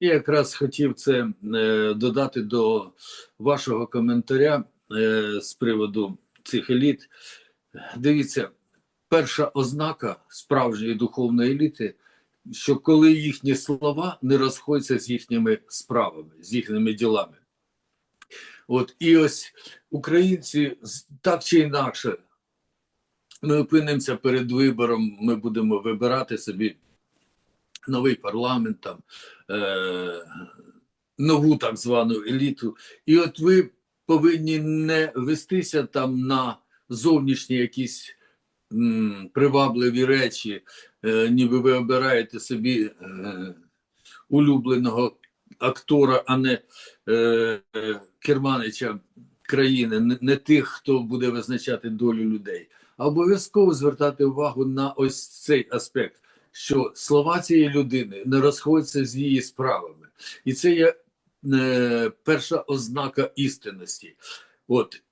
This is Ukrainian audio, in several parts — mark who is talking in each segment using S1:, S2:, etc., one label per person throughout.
S1: Я якраз хотів це е, додати до вашого коментаря е, з приводу цих еліт. Дивіться, перша ознака справжньої духовної еліти, що коли їхні слова не розходяться з їхніми справами, з їхніми ділами. От і ось українці так чи інакше, ми опинимося перед вибором, ми будемо вибирати собі новий парламент, там, е, нову так звану еліту. І от ви повинні не вестися там на зовнішні якісь м, привабливі речі, е, ніби ви обираєте собі е, улюбленого актора, а не е, керманича країни, не, не тих, хто буде визначати долю людей. А обов'язково звертати увагу на ось цей аспект, що слова цієї людини не розходяться з її справами, і це є е, перша ознака істинності. От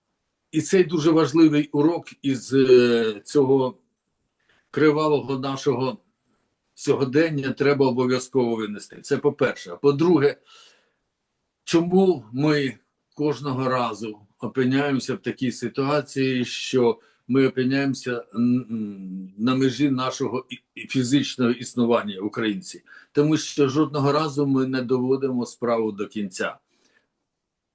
S1: і цей дуже важливий урок із е, цього кривавого нашого сьогодення треба обов'язково винести. Це по-перше. А по-друге, чому ми кожного разу опиняємося в такій ситуації, що ми опиняємося на межі нашого фізичного існування українці, тому що жодного разу ми не доводимо справу до кінця.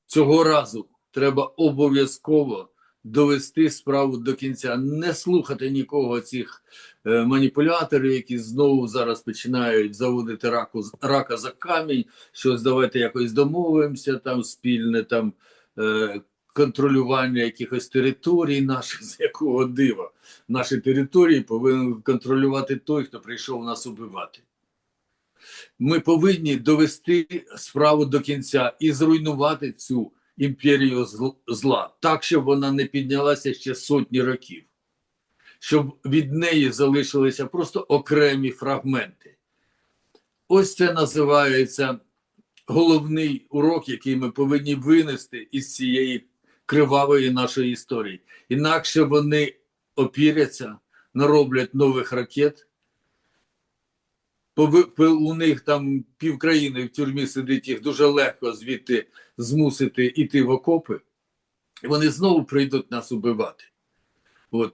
S1: Цього разу треба обов'язково довести справу до кінця, не слухати нікого цих е, маніпуляторів, які знову зараз починають заводити раку рака за камінь. що ось давайте якось домовимося, там спільне там е, контролювання якихось територій наших, з якого дива. Наші території повинен контролювати той, хто прийшов нас убивати. Ми повинні довести справу до кінця і зруйнувати цю імперію зла так, щоб вона не піднялася ще сотні років, щоб від неї залишилися просто окремі фрагменти. Ось це називається головний урок, який ми повинні винести із цієї кривавої нашої історії. Інакше вони опіряться, нароблять нових ракет. У них там півкраїни в тюрмі сидить, їх дуже легко звідти змусити йти в окопи. І вони знову прийдуть нас убивати. От.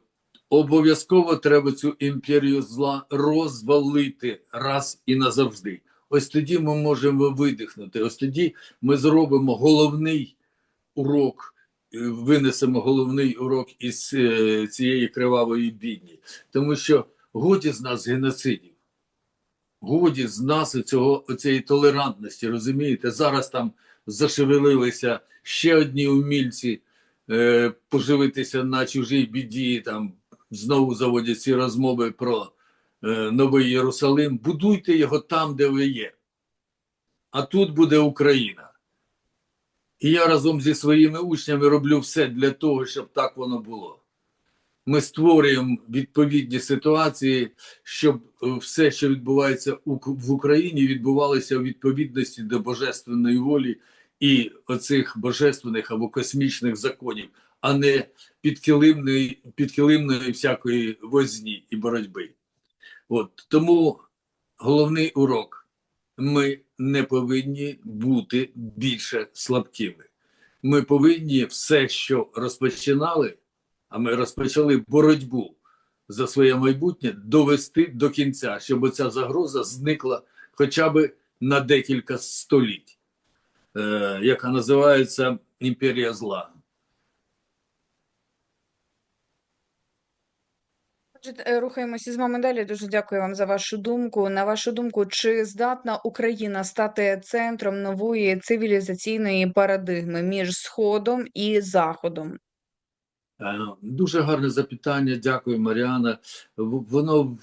S1: Обов'язково треба цю імперію зла розвалити раз і назавжди. Ось тоді ми можемо видихнути. Ось тоді ми зробимо головний урок, винесемо головний урок із е, цієї кривавої бідні. Тому що годі з нас геноцидів, годі з нас цього цієї толерантності. Розумієте, зараз там зашевелилися ще одні умільці е, поживитися на чужій біді. Там знову заводять ці розмови про е, Новий Єрусалим. Будуйте його там, де ви є. А тут буде Україна. І я разом зі своїми учнями роблю все для того, щоб так воно було. Ми створюємо відповідні ситуації, щоб е, все, що відбувається в Україні, відбувалося у відповідності до божественної волі і оцих божественних або космічних законів, а не підкилимної, всякої возні і боротьби. От тому головний урок: ми не повинні бути більше слабкими. Ми повинні все, що розпочинали, а ми розпочали боротьбу за своє майбутнє, довести до кінця, щоб ця загроза зникла хоча б на декілька століть, е, яка називається імперія зла.
S2: Отже, е, Рухаємося з вами далі. Дуже дякую вам за вашу думку. На вашу думку, чи здатна Україна стати центром нової цивілізаційної парадигми між Сходом і Заходом?
S1: Е, Дуже гарне запитання. Дякую, Маріана. Воно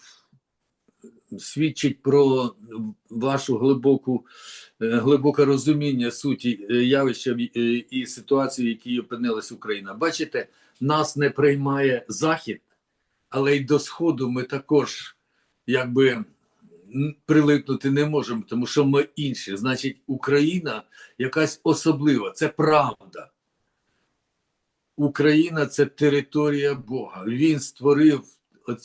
S1: свідчить про вашу глибоку, е, глибоке розуміння суті е, явища е, і ситуації, в якій опинилась Україна. Бачите, нас не приймає Захід, але й до Сходу ми також якби прилипнути не можемо, тому що ми інші. Значить, Україна якась особлива, це правда. Україна це територія Бога. Він створив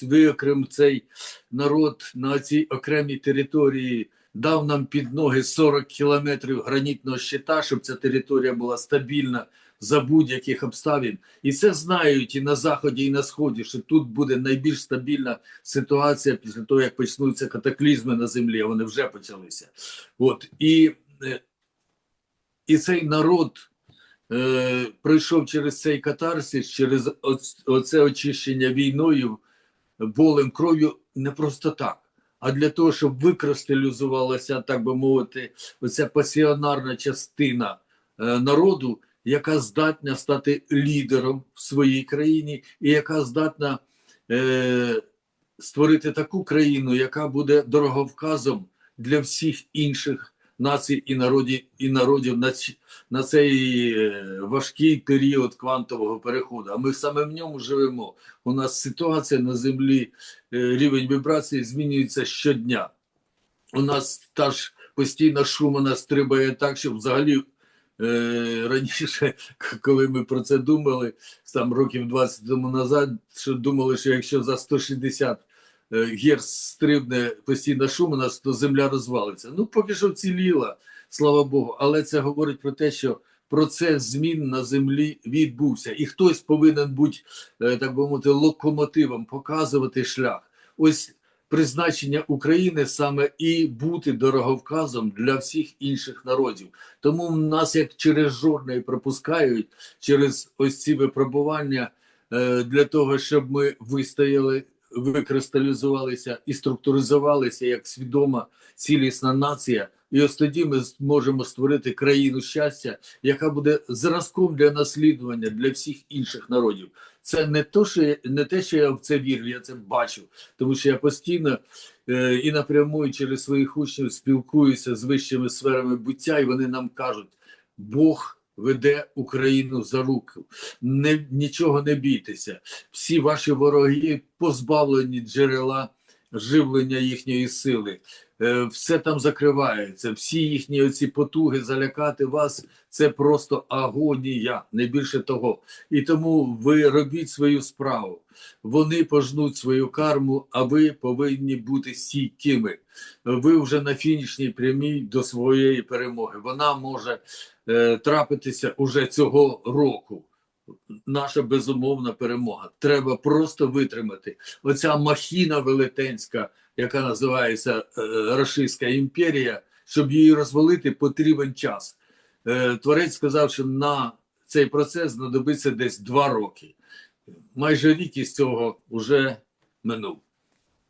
S1: виокрем цей народ на цій окремій території дав нам під ноги 40 кілометрів гранітного щита, щоб ця територія була стабільна за будь-яких обставин. І це знають і на заході, і на сході, що тут буде найбільш стабільна ситуація після того, як почнуться катаклізми на землі. Вони вже почалися. От і, е, і цей народ е, пройшов через цей катарсис, через оце очищення війною, болем, кров'ю не просто так. А для того, щоб викристалізувалася, так би мовити, оця пасіонарна частина е, народу, яка здатна стати лідером в своїй країні, і яка здатна е, створити таку країну, яка буде дороговказом для всіх інших націй і народів, і народів на, на цей е, важкий період квантового переходу. А ми саме в ньому живемо. У нас ситуація на землі, е, рівень вібрації змінюється щодня. У нас та ж постійна шумана стрибає так, що взагалі раніше, коли ми про це думали, там років 20 тому назад, що думали, що якщо за 160 е, герц стрибне постійна шумана, то земля розвалиться. Ну, поки що вціліла, слава Богу. Але це говорить про те, що процес змін на землі відбувся, і хтось повинен бути, е, так би мовити, локомотивом, показувати шлях. Ось призначення України саме і бути дороговказом для всіх інших народів. Тому нас як через жорне пропускають через ось ці випробування е, для того, щоб ми вистояли, викристалізувалися і структуризувалися як свідома цілісна нація. І ось тоді ми зможемо створити країну щастя, яка буде зразком для наслідування для всіх інших народів. Це не то, що не те, що я в це вірю, я це бачу, тому що я постійно е, і напряму і через своїх учнів спілкуюся з вищими сферами буття, і вони нам кажуть: Бог веде Україну за руку. Не, нічого не бійтеся. Всі ваші вороги позбавлені джерела живлення їхньої сили. Е, Все там закривається, всі їхні оці потуги залякати вас це просто агонія, не більше того. І тому ви робіть свою справу. Вони пожнуть свою карму, а ви повинні бути стійкими. Ви вже на фінішній прямій до своєї перемоги. Вона може е, трапитися уже цього року. Наша безумовна перемога. Треба просто витримати. Оця махіна велетенська, яка називається е, Рашистська імперія, щоб її розвалити, потрібен час. Е, Творець сказав, що на цей процес знадобиться десь два роки. Майже рік із цього вже минув.